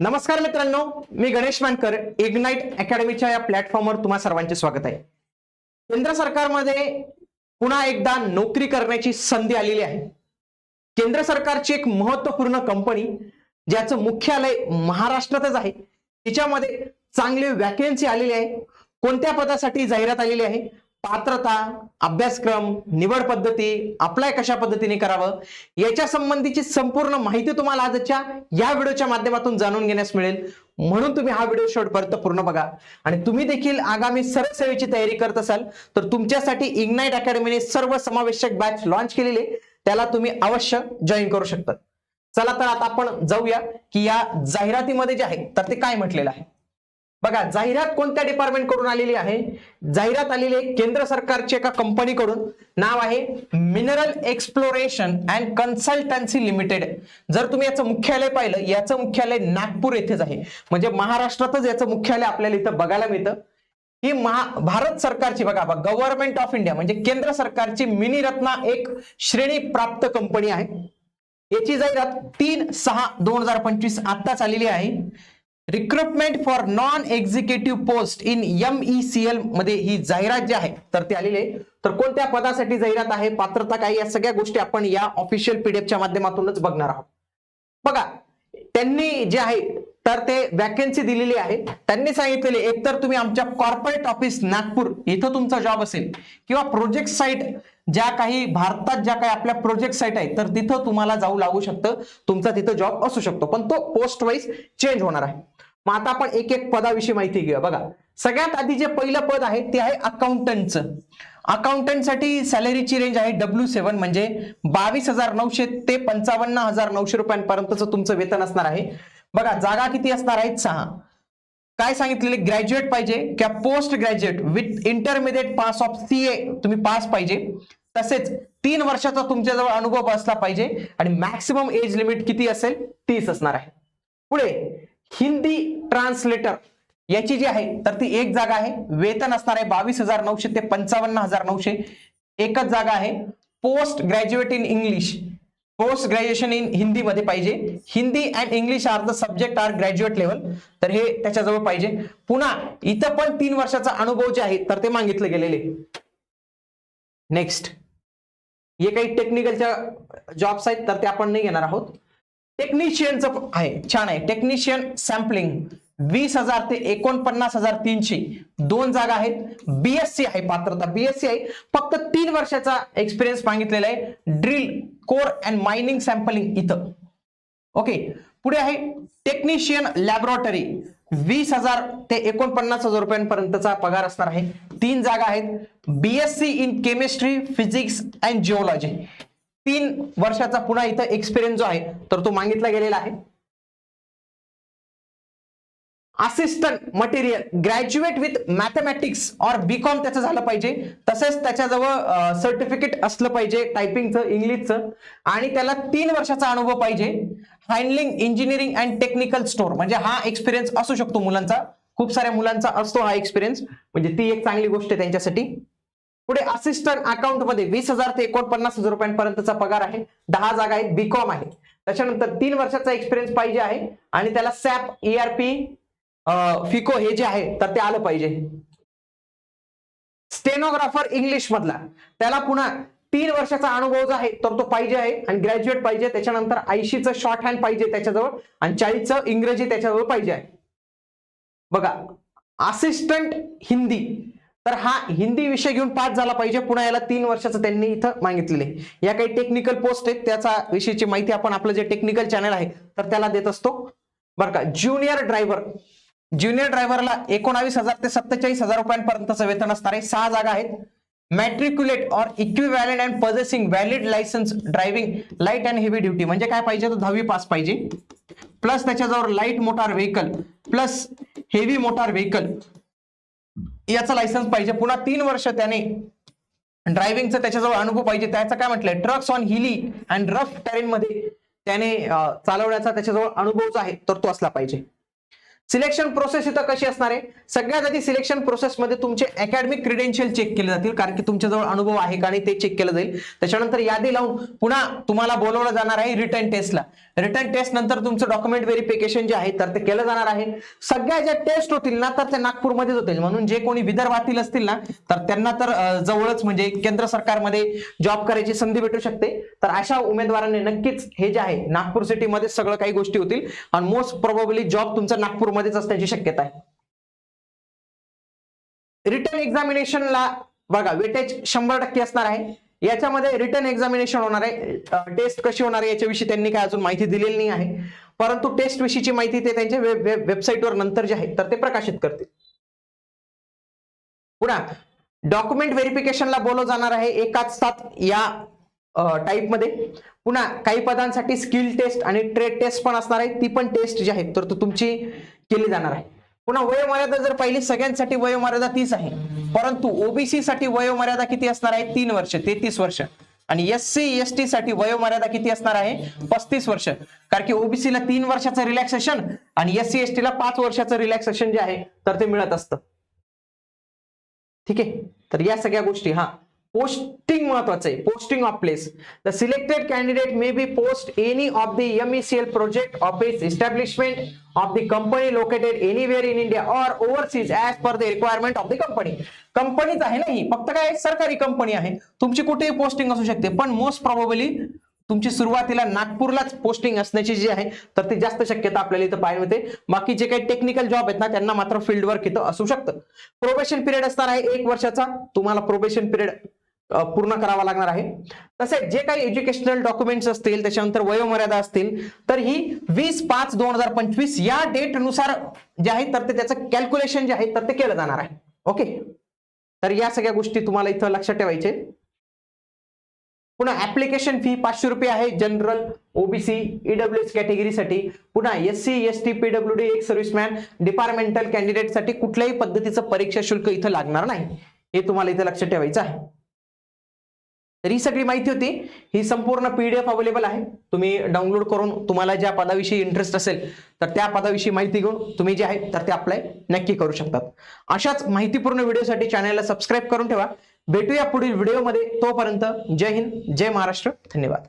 नमस्कार मित्रांनो मी गणेश मानकर इग्नाइट अकॅडमीच्या या प्लॅटफॉर्मवर तुम्हा सर्वांचे स्वागत आहे. केंद्र सरकारमध्ये पुन्हा एकदा नोकरी करण्याची संधी आलेली आहे. केंद्र सरकारची एक महत्त्वपूर्ण कंपनी ज्याचं मुख्यालय महाराष्ट्रातच आहे. तिच्यामध्ये चांगली वॅकेन्सी आलेली आहे. कोणत्या पदासाठी जाहिरात आलेली आहे? पात्रता अभ्यासक्रम निवड पद्धती अप्लाय कशा पद्धतीने करावं? याच्या संबंधीची संपूर्ण माहिती तुम्हाला आजच्या या व्हिडिओच्या माध्यमातून जाणून घेण्यास मिळेल. म्हणून तुम्ही हा व्हिडिओ शेवटपर्यंत पूर्ण बघा. आणि तुम्ही देखील आगामी सरळ सेवेची तयारी करत असाल तर तुमच्यासाठी इग्नाइट अकॅडमीने सर्व समावेशक बॅच लॉन्च केलेली त्याला तुम्ही अवश्य जॉईन करू शकता. चला तर आता आपण जाऊया की या जाहिरातीमध्ये जे आहे तर ते काय म्हटलेलं आहे? बघा जाहिरात कोणत्या डिपार्टमेंटकडून आलेली आहे? जाहिरात आलेली आहे केंद्र सरकारची एका कंपनीकडून नाव आहे mineral exploration and consultancy limited जर तुम्ही याचं मुख्यालय पाहिलं याचं मुख्यालय नागपूर येथेच आहे. म्हणजे महाराष्ट्रातच याचं मुख्यालय आपल्याला इथं बघायला मिळतं. ही महा भारत सरकारची बघा गव्हर्नमेंट ऑफ इंडिया म्हणजे केंद्र सरकारची मिनी रत्ना एक श्रेणी प्राप्त कंपनी आहे. याची जाहिरात तीन सहा दोन हजार पंचवीस आत्ताच आलेली आहे. Recruitment for non executive post in M E C एलमध्ये ही जाहिरात जी आहे तर ती आलेली आहे. तर कोणत्या पदासाठी जाहिरात आहे? पात्रता काय या सगळ्या गोष्टी आपण या ऑफिशियल पीडीएफच्या माध्यमातूनच बघणार आहोत. बघा त्यांनी जे आहे तर ते वॅकन्सी दिलेली आहे. त्यांनी सांगितलेले एकतर तुम्ही आमच्या कॉर्पोरेट ऑफिस नागपूर इथं तुमचा जॉब असेल किंवा प्रोजेक्ट साईट ज्या काही भारतात ज्या काही आपल्या प्रोजेक्ट साईट आहेत तर तिथं तुम्हाला जाऊ लागू शकतं. तुमचा तिथं जॉब असू शकतो. पण तो पोस्ट वाईज चेंज होणार आहे. मग आता आपण एक एक पदाविषयी माहिती घेऊया. बघा सगळ्यात आधी जे पहिलं पद आहे ते आहे अकाउंटंटचं अकाउंटंटसाठी सॅलरीची रेंज आहे डब्ल्यू सेव्हन म्हणजे बावीस हजार नऊशे ते पंचावन्न हजार नऊशे रुपयांपर्यंतचं तुमचं वेतन असणार आहे. बघा जागा किती असणार आहेत? सहा. काय सांगितलेले? ग्रॅज्युएट पाहिजे किंवा post graduate with intermediate pass of C A तुम्ही पास पाहिजे. तसेच तीन वर्षाचा तुमच्याजवळ अनुभव असला पाहिजे आणि मॅक्सिमम एज लिमिट किती असेल? तीस असणार आहे. पुढे हिंदी ट्रान्सलेटर याची जी आहे तर ती एक जागा आहे. वेतन असणार आहे बावीस हजार नऊशे ते पंचावन्न हजार नऊशे. एकच जागा आहे. Post graduate in English post graduation in हिंदीमध्ये पाहिजे. Hindi and English are the subject are graduate level तर हे त्याच्याजवळ पाहिजे. पुन्हा इथं पण तीन वर्षाचा अनुभव जे आहे तर ते मागितले गेलेले. नेक्स्ट हे काही टेक्निकलच्या जॉब्स आहेत तर ते आपण नाही घेणार आहोत. टेक्निशियनचं आहे छान आहे. टेक्निशियन सॅम्पलिंग वीस हजार ते एकोणपन्नास हजार तीनशे. दोन जागा आहेत. बीएससी आहे पात्रता. बीएससी आहे. फक्त तीन वर्षाचा एक्सपिरियन्स मागितलेला आहे. Drill core and mining sampling इथं. ओके पुढे आहे टेक्निशियन लॅबोरेटरी वीस हजार ते एकोणपन्नास हजार रुपयांपर्यंतचा पगार असणार आहे. तीन जागा आहेत. BSc in chemistry physics and geology तीन वर्षाचा पुन्हा इथं एक्सपिरियन्स जो आहे तर तो मागितला गेलेला आहे. Assistant material graduate with mathematics or BCom त्याचं झालं पाहिजे. तसेच त्याच्याजवळ सर्टिफिकेट असलं पाहिजे टायपिंगचं इंग्लिशचं. आणि त्याला तीन वर्षाचा अनुभव पाहिजे. Handling engineering and technical store म्हणजे हा एक्सपिरियन्स असू शकतो मुलांचा. खूप साऱ्या मुलांचा असतो हा एक्सपिरियन्स म्हणजे ती एक चांगली गोष्ट आहे त्यांच्यासाठी. पुढे असिस्टंट अकाउंटमध्ये वीस हजार ते एकोणपन्नास हजार रुपयांपर्यंतचा पगार आहे. दहा जागा आहेत बीकॉम आहे. त्याच्यानंतर तीन वर्षाचा एक्सपिरियन्स पाहिजे आहे. आणि त्याला सॅप ईआरपी फिको हे जे आहे तर ते आलं पाहिजे. स्टेनोग्राफर इंग्लिश मधला. त्याला पुन्हा तीन वर्षाचा अनुभव जो आहे तर तो पाहिजे आहे आणि ग्रॅज्युएट पाहिजे त्याच्यानंतर ऐंशीचं शॉर्ट हँड पाहिजे त्याच्याजवळ आणि चाळीसचं इंग्रजी त्याच्याजवळ पाहिजे आहे. बघा असिस्टंट हिंदी. तर हा हिंदी विषय घेऊन पास झाला पाहिजे पुन्हा याला तीन वर्षाचं त्यांनी इथं मागितलेले या काही टेक्निकल पोस्ट आहेत त्याचा विषयीची माहिती आपण आपलं जे टेक्निकल चॅनल आहे तर त्याला देत असतो. बरं का ज्युनियर ड्रायव्हर ज्युनियर ड्रायव्हरला एकोणावीस हजार ते सत्तेचाळीस हजार रुपयांपर्यंतचं वेतन असणार आहे सहा जागा आहेत. Matriculate or equivalent and possessing valid licence driving light and heavy duty म्हणजे काय पाहिजे? तर दहावी पास पाहिजे. प्लस त्याच्याजवळ light motor vehicle plus heavy motor vehicle याचं लायसन्स पाहिजे. पुन्हा तीन वर्ष त्याने ड्रायव्हिंगचा त्याच्याजवळ अनुभव पाहिजे. त्याचं काय म्हटलंय? Trucks on hilly and rough terrain मध्ये त्याने चालवण्याचा त्याच्याजवळ अनुभव जो आहे. तर तो असला पाहिजे. सिलेक्शन प्रोसेस इथं कशी असणार आहे? सगळ्यात आधी सिलेक्शन प्रोसेसमध्ये तुमचे अकॅडमिक क्रिडेन्शियल चेक केले जातील कारण की तुमच्याजवळ अनुभव आहे का आणि ते चेक केलं जाईल. त्याच्यानंतर यादी लावून पुन्हा तुम्हाला बोलवलं जाणार आहे रिटर्न टेस्टला रिटर्न टेस्ट नंतर तुमचं डॉक्युमेंट व्हेरिफिकेशन जे आहे तर ते केलं जाणार आहे. सगळ्या ज्या टेस्ट होतील ना तर त्या नागपूरमध्येच होतील. म्हणून जे कोणी विदर्भातील असतील ना तर त्यांना तर जवळच म्हणजे केंद्र सरकारमध्ये जॉब करायची संधी भेटू शकते. तर अशा उमेदवारांनी नक्कीच हे जे आहे नागपूर सिटीमध्ये सगळं काही गोष्टी होतील. आणि मोस्ट प्रोबेबली जॉब तुमचा नागपूर मध्येच असण्याची शक्यता आहे. रिटर्न एक्झामिनेशनला बघा वेटेज शंभर टक्के असणार आहे. याच्यामध्ये रिटर्न एक्झामिनेशन होणार आहे. टेस्ट कशी होणार आहे याच्याविषयी त्यांनी काय अजून माहिती दिलेली नाही आहे. परंतु टेस्ट विषयीची माहिती ते त्यांच्या वेबसाईटवर नंतर जे आहे तर ते प्रकाशित करतील. पुन्हा डॉक्युमेंट व्हेरिफिकेशनला बोलव जाणार आहे एकाच सात या टाईपमध्ये पुन्हा काही पदांसाठी स्किल टेस्ट आणि ट्रेड टेस्ट पण असणार आहे. ती पण टेस्ट जी आहे तर तो तुमची केली जाणार आहे. पुन्हा वयोमर्यादा जर पाहिली सगळ्यांसाठी वयोमर्यादा तीच आहे. परंतु ओबीसी साठी वयोमर्यादा किती असणार आहे? तीन वर्ष तेहतीस वर्ष. आणि एस सी एस टी साठी वयोमर्यादा किती असणार आहे? पस्तीस वर्ष. कारण की ओबीसी ला तीन वर्षाचं रिलॅक्सेशन आणि एस सी एस टी ला पाच वर्षाचं रिलॅक्सेशन जे आहे तर ते मिळत असतं. ठीक आहे? तर या सगळ्या गोष्टी हा पोस्टिंग महत्वाचं आहे posting of place the selected candidate may be post any of the MECL project office establishment of the company located anywhere in India or overseas as per the requirement of the company कंपनीच आहे ना ही. फक्त काय? सरकारी company आहे. तुमची कुठेही posting असू शकते पण मोस्ट प्रॉबेबली तुमची सुरुवातीला नागपूरलाच पोस्टिंग असण्याची जी आहे तर ती जास्त शक्यता आपल्याला इथं पाहायला मिळते. बाकी जे काही टेक्निकल जॉब आहेत ना त्यांना मात्र फील्ड वर्क इथं असू शकतं. प्रोबेशन पिरियड असणार आहे एक वर्षाचा. तुम्हाला प्रोबेशन पिरियड पूर्ण करावा लागणार आहे. तसेच जे काही एज्युकेशनल डॉक्युमेंट्स असतील त्याच्यानंतर वयोमर्यादा असतील तर ही वीस पाच दोन हजार पंचवीस या डेटनुसार जे आहे तर ते त्याचं कॅल्क्युलेशन जे आहे तर ते केलं जाणार आहे. ओके तर या सगळ्या गोष्टी तुम्हाला इथं लक्षात ठेवायचे. पुन्हा ऍप्लिकेशन फी पाचशे रुपये आहे जनरल ओबीसी ईडब्ल्यू एस कॅटेगरीसाठी पुन्हा S C S T PW D ex serviceman departmental कॅन्डिडेटसाठी कुठल्याही पद्धतीचं परीक्षा शुल्क इथं लागणार नाही. हे तुम्हाला इथं लक्षात ठेवायचं आहे. तर ही सगळी माहिती होती. ही संपूर्ण पीडीएफ अवेलेबल आहे. तुम्ही डाउनलोड करून तुम्हाला ज्या पदाविषयी इंटरेस्ट असेल तर त्या पदाविषयी माहिती घेऊन तुम्ही जे आहे तर ते अप्लाय नक्की करू शकतात. अशाच माहितीपूर्ण व्हिडिओसाठी चॅनलला सबस्क्राईब करून ठेवा. भेटूया पुढील व्हिडिओमध्ये तोपर्यंत जय हिंद जय महाराष्ट्र. धन्यवाद.